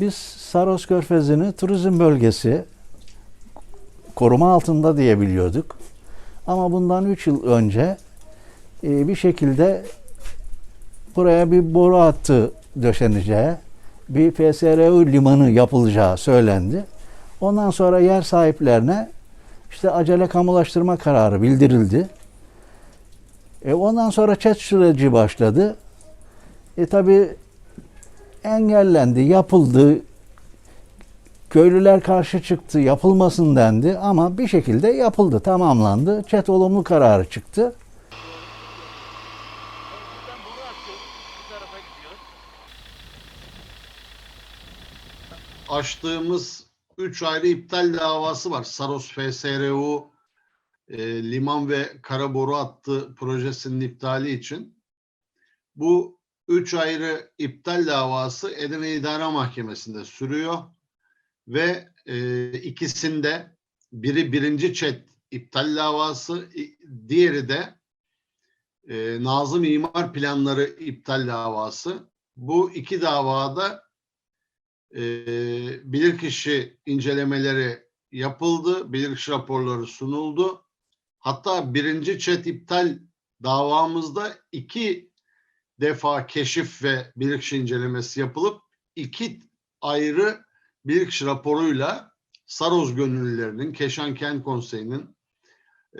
Biz Saros Körfezi'ni turizm bölgesi koruma altında diye biliyorduk. Ama bundan 3 yıl önce e, bir şekilde buraya bir boru hattı döşeneceği, bir FSRU limanı yapılacağı söylendi. Ondan sonra yer sahiplerine işte acele kamulaştırma kararı bildirildi. E ondan sonra çet süreci başladı. E tabi engellendi, yapıldı. Köylüler karşı çıktı, yapılmasın dendi ama bir şekilde yapıldı, tamamlandı. Çet olumlu kararı çıktı. açtığımız 3 ayrı iptal davası var. Saros FSRU e, liman ve kara boru hattı projesinin iptali için. Bu üç ayrı iptal davası Edirne İdare Mahkemesi'nde sürüyor ve e, ikisinde biri birinci çet iptal davası, diğeri de e, Nazım İmar Planları iptal davası. Bu iki davada e, bilirkişi incelemeleri yapıldı, bilirkişi raporları sunuldu. Hatta birinci çet iptal davamızda iki defa keşif ve bilirkişi incelemesi yapılıp iki ayrı bilirkişi raporuyla Saroz gönüllülerinin, Keşan Kent Konseyi'nin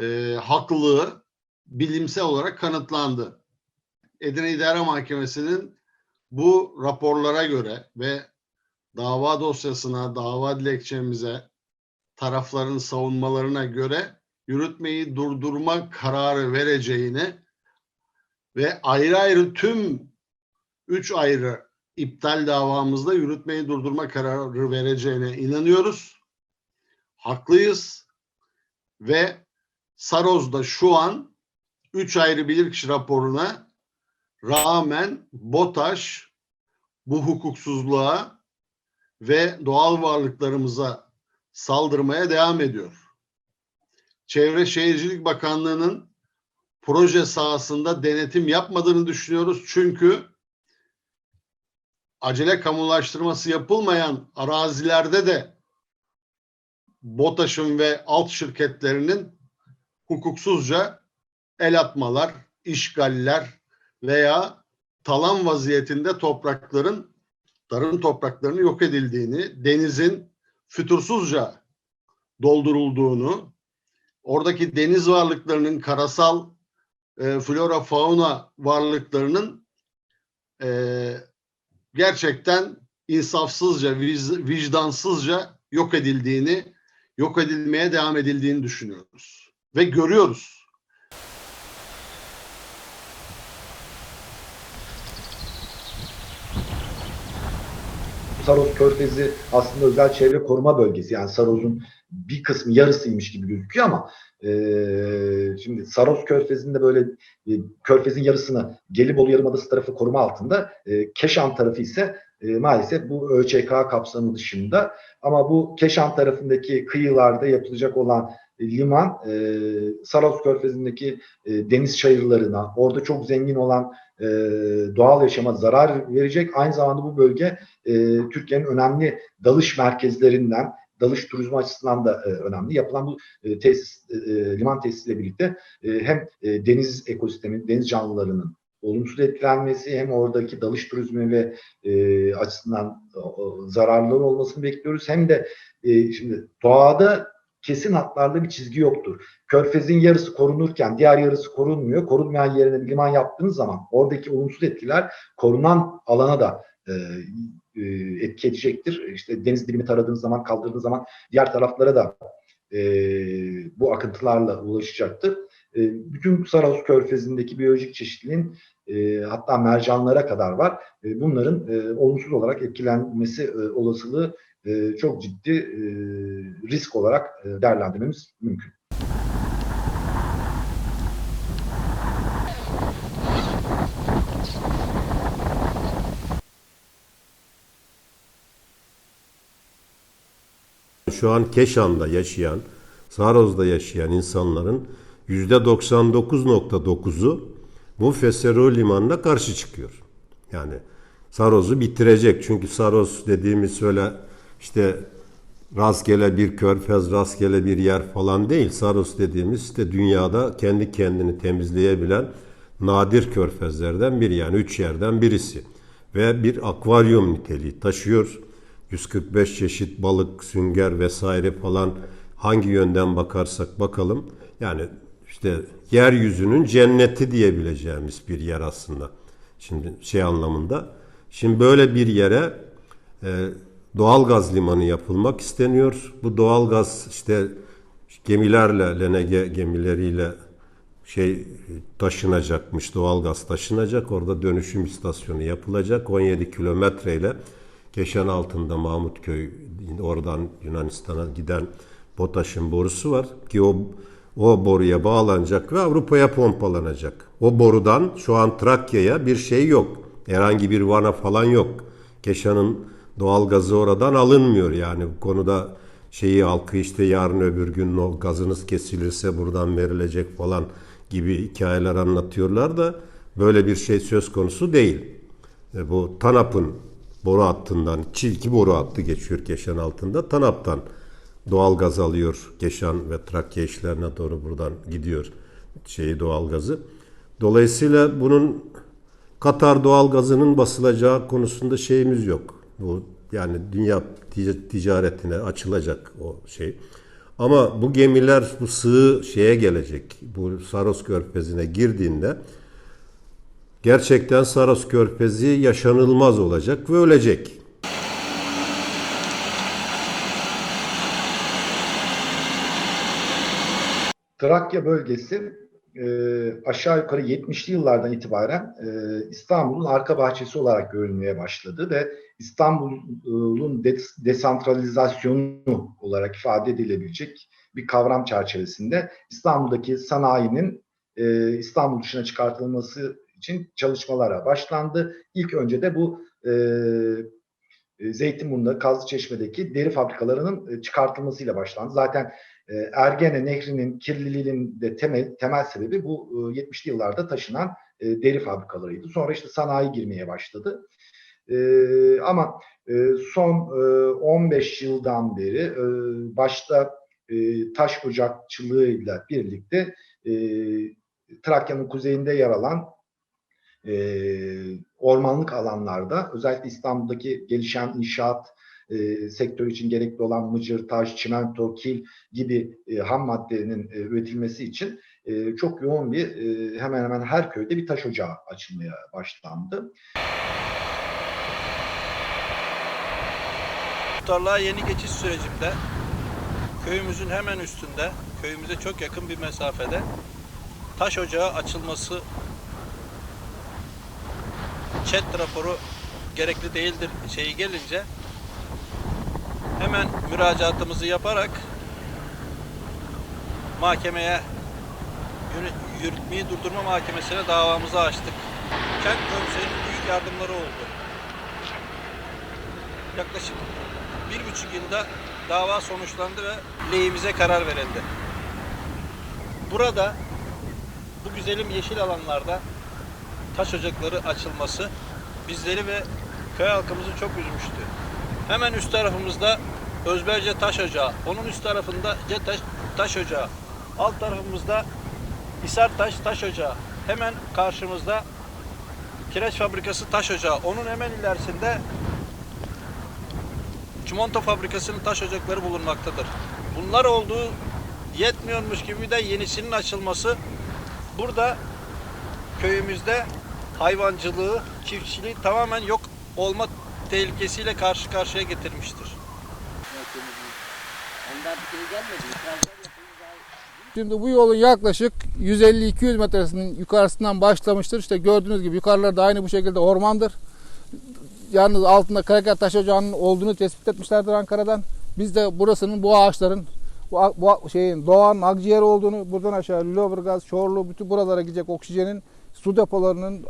e, haklılığı bilimsel olarak kanıtlandı. Edirne İdare Mahkemesi'nin bu raporlara göre ve dava dosyasına, dava dilekçemize, tarafların savunmalarına göre yürütmeyi durdurma kararı vereceğini ve ayrı ayrı tüm üç ayrı iptal davamızda yürütmeyi durdurma kararı vereceğine inanıyoruz. Haklıyız ve Saroz'da şu an üç ayrı bilirkişi raporuna rağmen BOTAŞ bu hukuksuzluğa ve doğal varlıklarımıza saldırmaya devam ediyor. Çevre Şehircilik Bakanlığı'nın proje sahasında denetim yapmadığını düşünüyoruz. Çünkü acele kamulaştırması yapılmayan arazilerde de BOTAŞ'ın ve alt şirketlerinin hukuksuzca el atmalar, işgaller veya talan vaziyetinde toprakların tarım topraklarının yok edildiğini, denizin fütursuzca doldurulduğunu, oradaki deniz varlıklarının karasal e, flora fauna varlıklarının e, gerçekten insafsızca, vicdansızca yok edildiğini, yok edilmeye devam edildiğini düşünüyoruz. Ve görüyoruz. Saros Körfezi aslında özel çevre koruma bölgesi. Yani Saros'un bir kısmı yarısıymış gibi gözüküyor ama e, şimdi Saros Körfezi'nde böyle e, Körfez'in yarısını Gelibolu Yarımadası tarafı koruma altında. E, Keşan tarafı ise e, maalesef bu ÖÇK kapsamı dışında. Ama bu Keşan tarafındaki kıyılarda yapılacak olan e, liman e, Saros Körfezi'ndeki e, deniz çayırlarına, orada çok zengin olan e, doğal yaşama zarar verecek. Aynı zamanda bu bölge e, Türkiye'nin önemli dalış merkezlerinden, dalış turizmi açısından da e, önemli. Yapılan bu e, tesis, e, e, liman tesisiyle birlikte e, hem e, deniz ekosistemi, deniz canlılarının olumsuz etkilenmesi hem oradaki dalış turizmi ve e, açısından o, zararları olmasını bekliyoruz. Hem de e, şimdi doğada kesin hatlarda bir çizgi yoktur. Körfez'in yarısı korunurken diğer yarısı korunmuyor. Korunmayan yerine bir liman yaptığınız zaman oradaki olumsuz etkiler korunan alana da e, e, etki edecektir. İşte deniz dilimi taradığınız zaman, kaldırdığınız zaman diğer taraflara da e, bu akıntılarla ulaşacaktır. E, bütün Saros Körfezi'ndeki biyolojik çeşitliliğin e, hatta mercanlara kadar var. E, bunların e, olumsuz olarak etkilenmesi e, olasılığı e, çok ciddi e, risk olarak e, değerlendirmemiz mümkün. Şu an Keşan'da yaşayan, Saroz'da yaşayan insanların %99.9'u bu FSRO limanına karşı çıkıyor. Yani Saroz'u bitirecek. Çünkü Saroz dediğimiz öyle işte rastgele bir körfez, rastgele bir yer falan değil. Saros dediğimiz işte dünyada kendi kendini temizleyebilen nadir körfezlerden biri yani üç yerden birisi. Ve bir akvaryum niteliği taşıyor. 145 çeşit balık, sünger vesaire falan hangi yönden bakarsak bakalım. Yani işte yeryüzünün cenneti diyebileceğimiz bir yer aslında. Şimdi şey anlamında. Şimdi böyle bir yere e, doğalgaz limanı yapılmak isteniyor. Bu doğalgaz işte gemilerle, LNG gemileriyle şey taşınacakmış, doğalgaz taşınacak. Orada dönüşüm istasyonu yapılacak. 17 kilometreyle Keşan altında Mahmutköy, oradan Yunanistan'a giden BOTAŞ'ın borusu var ki o o boruya bağlanacak ve Avrupa'ya pompalanacak. O borudan şu an Trakya'ya bir şey yok. Herhangi bir vana falan yok. Keşan'ın doğal gazı oradan alınmıyor yani bu konuda şeyi halkı işte yarın öbür gün o gazınız kesilirse buradan verilecek falan gibi hikayeler anlatıyorlar da böyle bir şey söz konusu değil. E, bu TANAP'ın boru hattından, çilki boru hattı geçiyor Keşan altında. TANAP'tan doğal gaz alıyor Keşan ve Trakya işlerine doğru buradan gidiyor şeyi doğal gazı. Dolayısıyla bunun Katar doğal gazının basılacağı konusunda şeyimiz yok. Bu yani dünya tic- ticaretine açılacak o şey. Ama bu gemiler bu sığ şeye gelecek. Bu Saros Körfezi'ne girdiğinde gerçekten Saros Körfezi yaşanılmaz olacak ve ölecek. Trakya bölgesi e, aşağı yukarı 70'li yıllardan itibaren e, İstanbul'un arka bahçesi olarak görülmeye başladı ve İstanbul'un des- desantralizasyonu olarak ifade edilebilecek bir kavram çerçevesinde İstanbul'daki sanayinin e, İstanbul dışına çıkartılması için çalışmalara başlandı. İlk önce de bu e, Zeytinburnu'nda, Kazlıçeşme'deki deri fabrikalarının e, çıkartılmasıyla başlandı. Zaten e, Ergene Nehri'nin kirliliğinin de temel, temel sebebi bu e, 70'li yıllarda taşınan e, deri fabrikalarıydı. Sonra işte sanayi girmeye başladı. E, ama e, son e, 15 yıldan beri e, başta e, taş ocakçılığıyla birlikte e, Trakya'nın kuzeyinde yer alan e, ormanlık alanlarda özellikle İstanbul'daki gelişen inşaat e, sektörü için gerekli olan mıcır, taş, çimento, kil gibi e, ham maddenin e, üretilmesi için e, çok yoğun bir e, hemen hemen her köyde bir taş ocağı açılmaya başlandı. Muhtarlığa yeni geçiş sürecimde köyümüzün hemen üstünde, köyümüze çok yakın bir mesafede taş ocağı açılması chat raporu gerekli değildir şeyi gelince hemen müracaatımızı yaparak mahkemeye yürü- yürütmeyi durdurma mahkemesine davamızı açtık. Kent komiserinin büyük yardımları oldu. Yaklaşık bir buçuk yılda dava sonuçlandı ve lehimize karar verildi. Burada bu güzelim yeşil alanlarda taş ocakları açılması bizleri ve köy halkımızı çok üzmüştü. Hemen üst tarafımızda Özberce Taş Ocağı, onun üst tarafında Cetaş Taş Ocağı, alt tarafımızda Hisartaş Taş Ocağı, hemen karşımızda Kireç Fabrikası Taş Ocağı, onun hemen ilerisinde çimento fabrikasının taş ocakları bulunmaktadır. Bunlar olduğu yetmiyormuş gibi de yenisinin açılması burada köyümüzde hayvancılığı, çiftçiliği tamamen yok olma tehlikesiyle karşı karşıya getirmiştir. Şimdi bu yolun yaklaşık 150-200 metresinin yukarısından başlamıştır. İşte gördüğünüz gibi yukarılarda aynı bu şekilde ormandır. Yalnız altında Karakat Taş Ocağı'nın olduğunu tespit etmişlerdir Ankara'dan. Biz de burasının bu ağaçların bu, bu şeyin doğanın akciğer olduğunu buradan aşağı Lüleburgaz, Çorlu bütün buralara gidecek oksijenin su depolarının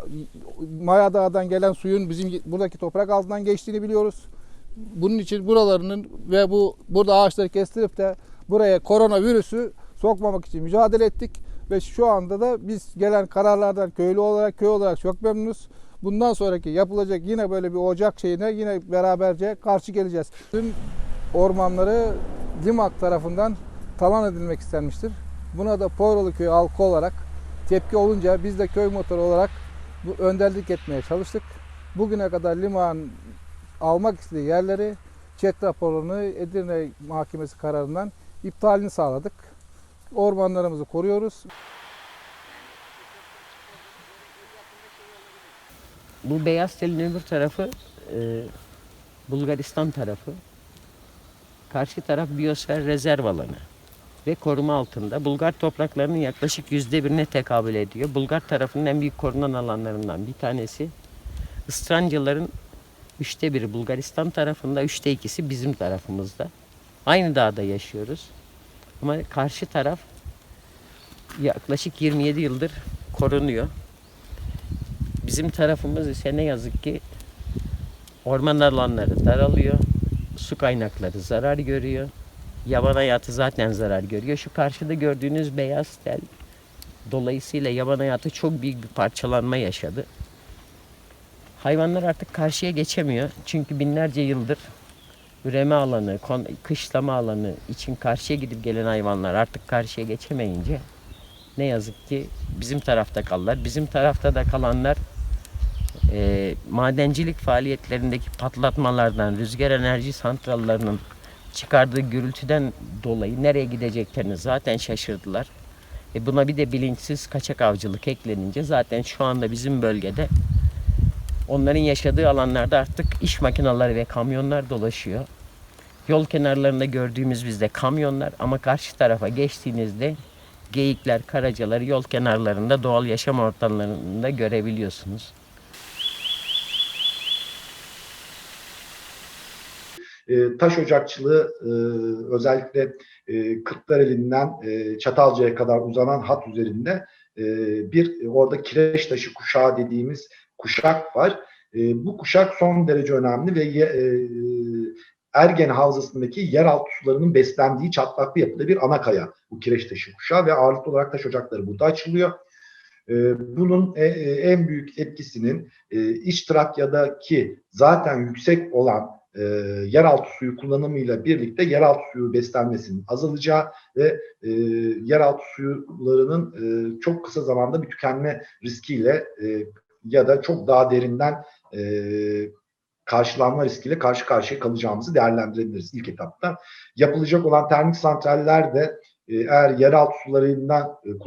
Maya Dağı'dan gelen suyun bizim buradaki toprak altından geçtiğini biliyoruz. Bunun için buralarının ve bu burada ağaçları kestirip de buraya koronavirüsü sokmamak için mücadele ettik ve şu anda da biz gelen kararlardan köylü olarak köy olarak çok memnunuz. Bundan sonraki yapılacak yine böyle bir ocak şeyine yine beraberce karşı geleceğiz. Tüm ormanları Limak tarafından talan edilmek istenmiştir. Buna da Poyralı Köyü halkı olarak tepki olunca biz de köy motoru olarak bu önderlik etmeye çalıştık. Bugüne kadar Limak'ın almak istediği yerleri çet raporunu Edirne Mahkemesi kararından iptalini sağladık. Ormanlarımızı koruyoruz. Bu beyaz telin öbür tarafı e, Bulgaristan tarafı. Karşı taraf biyosfer rezerv alanı ve koruma altında. Bulgar topraklarının yaklaşık yüzde birine tekabül ediyor. Bulgar tarafının en büyük korunan alanlarından bir tanesi. Istrancaların üçte biri Bulgaristan tarafında, üçte ikisi bizim tarafımızda. Aynı dağda yaşıyoruz. Ama karşı taraf yaklaşık 27 yıldır korunuyor. Bizim tarafımız ise ne yazık ki orman alanları daralıyor. Su kaynakları zarar görüyor. Yaban hayatı zaten zarar görüyor. Şu karşıda gördüğünüz beyaz tel dolayısıyla yaban hayatı çok büyük bir parçalanma yaşadı. Hayvanlar artık karşıya geçemiyor. Çünkü binlerce yıldır üreme alanı, kışlama alanı için karşıya gidip gelen hayvanlar artık karşıya geçemeyince ne yazık ki bizim tarafta kalırlar. Bizim tarafta da kalanlar e, madencilik faaliyetlerindeki patlatmalardan, rüzgar enerji santrallarının çıkardığı gürültüden dolayı nereye gideceklerini zaten şaşırdılar. E buna bir de bilinçsiz kaçak avcılık eklenince zaten şu anda bizim bölgede onların yaşadığı alanlarda artık iş makineleri ve kamyonlar dolaşıyor. Yol kenarlarında gördüğümüz bizde kamyonlar ama karşı tarafa geçtiğinizde geyikler, karacalar yol kenarlarında doğal yaşam ortamlarında görebiliyorsunuz. E, taş ocakçılığı e, özellikle e, Kırklareli'nden e, Çatalca'ya kadar uzanan hat üzerinde e, bir orada kireç taşı kuşağı dediğimiz kuşak var. E, bu kuşak son derece önemli ve ye- Ergen Havzası'ndaki yeraltı sularının beslendiği çatlaklı yapıda bir ana kaya bu kireç taşı kuşağı ve ağırlıklı olarak taş ocakları burada açılıyor. Bunun en büyük etkisinin İç Trakya'daki zaten yüksek olan e, yeraltı suyu kullanımıyla birlikte yeraltı suyu beslenmesinin azalacağı ve e, yeraltı sularının e, çok kısa zamanda bir tükenme riskiyle e, ya da çok daha derinden e, karşılanma riskiyle karşı karşıya kalacağımızı değerlendirebiliriz ilk etapta. Yapılacak olan termik santraller de e, eğer yeraltı sularından e,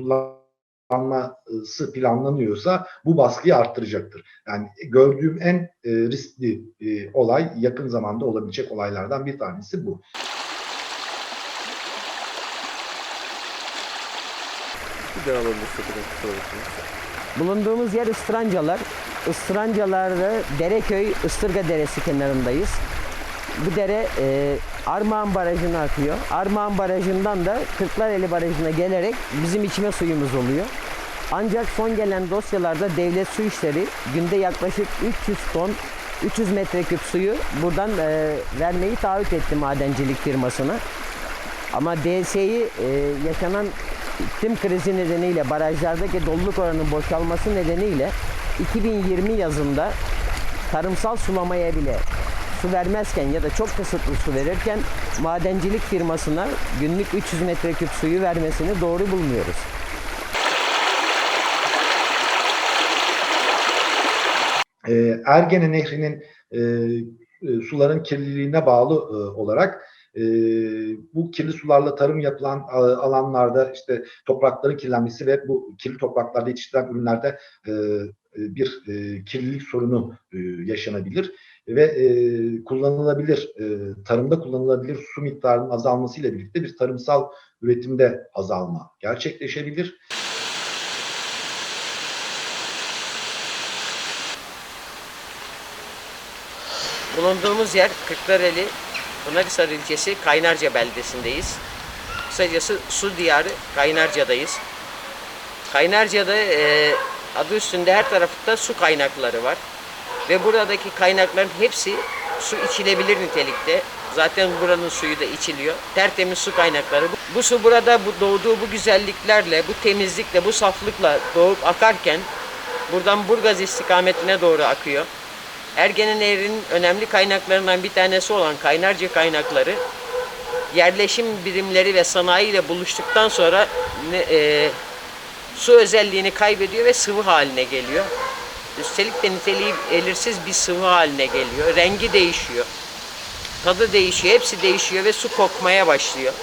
kullanılması planlanıyorsa bu baskıyı arttıracaktır. Yani gördüğüm en e, riskli e, olay yakın zamanda olabilecek olaylardan bir tanesi bu. Bulunduğumuz yer Istrancalar. Istrancalar'da Dereköy, Istırga Deresi kenarındayız. Bu dere e, Armağan Barajı'na akıyor. Armağan Barajı'ndan da Kırklareli Barajı'na gelerek bizim içme suyumuz oluyor. Ancak son gelen dosyalarda devlet su işleri günde yaklaşık 300 ton 300 metreküp suyu buradan e, vermeyi taahhüt etti madencilik firmasına. Ama DS'yi e, yaşanan iklim krizi nedeniyle barajlardaki doluluk oranının boşalması nedeniyle 2020 yazında tarımsal sulamaya bile su vermezken ya da çok kısıtlı su verirken madencilik firmasına günlük 300 metreküp suyu vermesini doğru bulmuyoruz. e, Ergene Nehri'nin e, e, suların kirliliğine bağlı e, olarak e, bu kirli sularla tarım yapılan a- alanlarda işte toprakların kirlenmesi ve bu kirli topraklarda yetiştirilen ürünlerde e, e, bir e, kirlilik sorunu e, yaşanabilir ve e, kullanılabilir e, tarımda kullanılabilir su miktarının azalmasıyla birlikte bir tarımsal üretimde azalma gerçekleşebilir. Bulunduğumuz yer Kırklareli, Pınarhisar ilçesi Kaynarca beldesindeyiz. Kısacası su diyarı Kaynarca'dayız. Kaynarca'da e, adı üstünde her tarafta su kaynakları var. Ve buradaki kaynakların hepsi su içilebilir nitelikte. Zaten buranın suyu da içiliyor. Tertemiz su kaynakları. Bu, su burada bu doğduğu bu güzelliklerle, bu temizlikle, bu saflıkla doğup akarken buradan Burgaz istikametine doğru akıyor. Ergene Nehri'nin önemli kaynaklarından bir tanesi olan Kaynarca kaynakları yerleşim birimleri ve sanayi ile buluştuktan sonra e, su özelliğini kaybediyor ve sıvı haline geliyor. Üstelik de niteliği belirsiz bir sıvı haline geliyor. Rengi değişiyor. Tadı değişiyor, hepsi değişiyor ve su kokmaya başlıyor.